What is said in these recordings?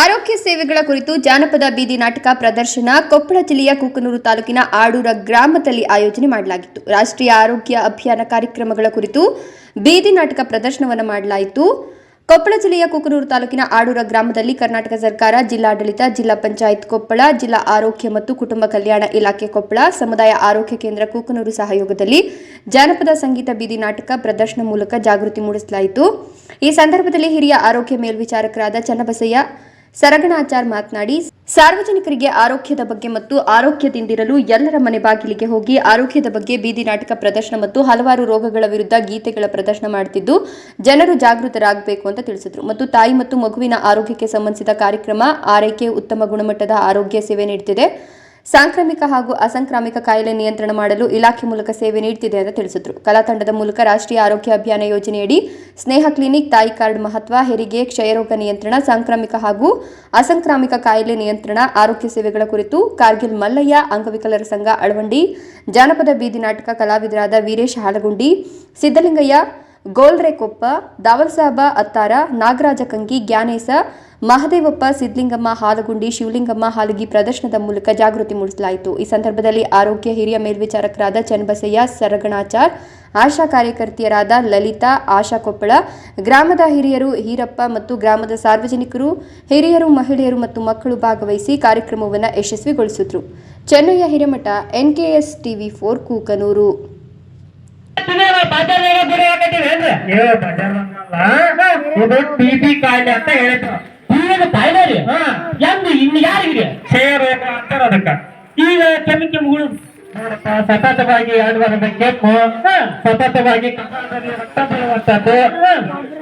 ಆರೋಗ್ಯ ಸೇವೆಗಳ ಕುರಿತು ಜಾನಪದ ಬೀದಿ ನಾಟಕ ಪ್ರದರ್ಶನ ಕೊಪ್ಪಳ ಜಿಲ್ಲೆಯ ಕುಕನೂರು ತಾಲೂಕಿನ ಆಡೂರ ಗ್ರಾಮದಲ್ಲಿ ಆಯೋಜನೆ ಮಾಡಲಾಗಿತ್ತು. ರಾಷ್ಟ್ರೀಯ ಆರೋಗ್ಯ ಅಭಿಯಾನ ಕಾರ್ಯಕ್ರಮಗಳ ಕುರಿತು ಬೀದಿ ನಾಟಕ ಪ್ರದರ್ಶನವನ್ನು ಮಾಡಲಾಯಿತು. ಕೊಪ್ಪಳ ಜಿಲ್ಲೆಯ ಕುಕನೂರು ತಾಲೂಕಿನ ಆಡೂರ ಗ್ರಾಮದಲ್ಲಿ ಕರ್ನಾಟಕ ಸರ್ಕಾರ, ಜಿಲ್ಲಾಡಳಿತ, ಜಿಲ್ಲಾ ಪಂಚಾಯತ್ ಕೊಪ್ಪಳ, ಜಿಲ್ಲಾ ಆರೋಗ್ಯ ಮತ್ತು ಕುಟುಂಬ ಕಲ್ಯಾಣ ಇಲಾಖೆ ಕೊಪ್ಪಳ, ಸಮುದಾಯ ಆರೋಗ್ಯ ಕೇಂದ್ರ ಕೂಕನೂರು ಸಹಯೋಗದಲ್ಲಿ ಜಾನಪದ ಸಂಗೀತ ಬೀದಿ ನಾಟಕ ಪ್ರದರ್ಶನ ಮೂಲಕ ಜಾಗೃತಿ ಮೂಡಿಸಲಾಯಿತು. ಈ ಸಂದರ್ಭದಲ್ಲಿ ಹಿರಿಯ ಆರೋಗ್ಯ ಮೇಲ್ವಿಚಾರಕರಾದ ಚನ್ನಬಸಯ್ಯ ಸರಗಣಾಚಾರ್ ಮಾತನಾಡಿ, ಸಾರ್ವಜನಿಕರಿಗೆ ಆರೋಗ್ಯದ ಬಗ್ಗೆ ಮತ್ತು ಆರೋಗ್ಯದಿಂದಿರಲು ಎಲ್ಲರ ಮನೆ ಬಾಗಿಲಿಗೆ ಹೋಗಿ ಆರೋಗ್ಯದ ಬಗ್ಗೆ ಬೀದಿ ನಾಟಕ ಪ್ರದರ್ಶನ ಮತ್ತು ಹಲವಾರು ರೋಗಗಳ ವಿರುದ್ಧ ಗೀತೆಗಳ ಪ್ರದರ್ಶನ ಮಾಡುತ್ತಿದ್ದು, ಜನರು ಜಾಗೃತರಾಗಬೇಕು ಅಂತ ತಿಳಿಸಿದರು. ಮತ್ತು ತಾಯಿ ಮತ್ತು ಮಗುವಿನ ಆರೋಗ್ಯಕ್ಕೆ ಸಂಬಂಧಿಸಿದ ಕಾರ್ಯಕ್ರಮ ಆರೈಕೆ ಉತ್ತಮ ಗುಣಮಟ್ಟದ ಆರೋಗ್ಯ ಸೇವೆ ನೀಡುತ್ತಿದೆ ಸಾಂಕ್ರಾಮಿಕ ಹಾಗೂ ಅಸಾಂಕ್ರಾಮಿಕ ಕಾಯಿಲೆ ನಿಯಂತ್ರಣ ಮಾಡಲು ಇಲಾಖೆ ಮೂಲಕ ಸೇವೆ ನೀಡುತ್ತಿದೆ ಅಂತ ತಿಳಿಸಿದರು. ಕಲಾ ತಂಡದ ಮೂಲಕ ರಾಷ್ಟ್ರೀಯ ಆರೋಗ್ಯ ಅಭಿಯಾನ ಯೋಜನೆಯಡಿ ಸ್ನೇಹ ಕ್ಲಿನಿಕ್, ತಾಯಿ ಕಾರ್ಡ್ ಮಹತ್ವ, ಹೆರಿಗೆ, ಕ್ಷಯರೋಗ ನಿಯಂತ್ರಣ, ಸಾಂಕ್ರಾಮಿಕ ಹಾಗೂ ಅಸಾಂಕ್ರಾಮಿಕ ಕಾಯಿಲೆ ನಿಯಂತ್ರಣ, ಆರೋಗ್ಯ ಸೇವೆಗಳ ಕುರಿತು ಕಾರ್ಗಿಲ್ ಮಲ್ಲಯ್ಯ, ಅಂಗವಿಕಲರ ಸಂಘ ಅಳವಂಡಿ, ಜಾನಪದ ಬೀದಿ ನಾಟಕ ಕಲಾವಿದರಾದ ವೀರೇಶ್ ಹಾಲಗುಂಡಿ, ಸಿದ್ದಲಿಂಗಯ್ಯ ಗೋಲ್ರೆಕೊಪ್ಪ, ದಾವಲ್ಸಾಬ ಅತ್ತಾರ, ನಾಗರಾಜ ಕಂಗಿ, ಜ್ಞಾನೇಶ, ಮಹದೇವಪ್ಪ ಸಿದ್ಲಿಂಗಮ್ಮ, ಹಾಲಗುಂಡಿ, ಶಿವಲಿಂಗಮ್ಮ ಹಾಲಗಿ ಪ್ರದರ್ಶನದ ಮೂಲಕ ಜಾಗೃತಿ ಮೂಡಿಸಲಾಯಿತು. ಈ ಸಂದರ್ಭದಲ್ಲಿ ಆರೋಗ್ಯ ಹಿರಿಯ ಮೇಲ್ವಿಚಾರಕರಾದ ಚನ್ನಬಸಯ್ಯ, ಸರಗಣಾಚಾರ್, ಆಶಾ ಕಾರ್ಯಕರ್ತೆಯರಾದ ಲಲಿತಾ, ಆಶಾ ಕೊಪ್ಪಳ, ಗ್ರಾಮದ ಹಿರಿಯರು ಹೀರಪ್ಪ ಮತ್ತು ಗ್ರಾಮದ ಸಾರ್ವಜನಿಕರು, ಹಿರಿಯರು, ಮಹಿಳೆಯರು ಮತ್ತು ಮಕ್ಕಳು ಭಾಗವಹಿಸಿ ಕಾರ್ಯಕ್ರಮವನ್ನು ಯಶಸ್ವಿಗೊಳಿಸಿದರು. Chennayya Hiremath, NKS TV four, Kukanur. ಏ ಇದು ಕಾಯಿಲೆ ಅಂತ ಹೇಳಿದ್ರು. ಈಗ ಕಾಯಿಲೆ ರೀ? ಹೆಂಗ್ ಇನ್ನು ಯಾರಿಗಿದೆ ಕ್ಷಯ ರೋಗ ಅಂತಾರ ಅದಕ್ಕ. ಈಗ ನೋಡಪ್ಪ ಸತತವಾಗಿ ಎರಡು ವಾರದ ಕೆಮ್ಮು ಸತತವಾಗಿ ರಕ್ತ ಬರುವಂತದ್ದು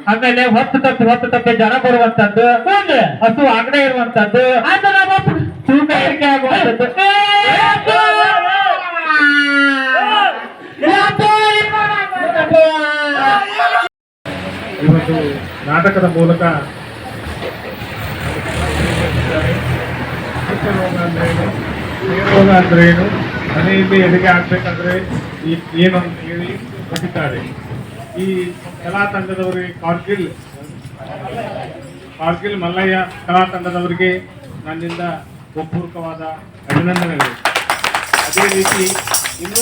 ಆಮೇಲೆ ಹೊತ್ತು ತಪ್ಪಿ ಹೊತ್ತು ತಪ್ಪಿ ಜನ ಬರುವಂತದ್ದು. ಹಸು ಆಗಡೆ ಇರುವಂತದ್ದು ಆತ ಇವತ್ತು ನಾಟಕದ ಮೂಲಕ ರೋಗ ಅಂದ್ರೆ ಏನು ಏನು ಮನೆಯಲ್ಲಿ ಹೆರಿಗೆ ಆಗ್ಬೇಕಂದ್ರೆ ಈ ಏನು ಅಂತ ಹೇಳಿ ಕಟ್ಟಿದ್ದಾರೆ ಈ ಕಲಾ ತಂಡದವರಿಗೆ ಕಾರ್ಗಿಲ್ ಕಾರ್ಗಿಲ್ ಮಲ್ಲಯ್ಯ ಕಲಾ ತಂಡದವರಿಗೆ ನನ್ನಿಂದ ಒಪ್ಪೂರ್ವಕವಾದ ಅಭಿನಂದನೆಗಳು. ಅದೇ ರೀತಿ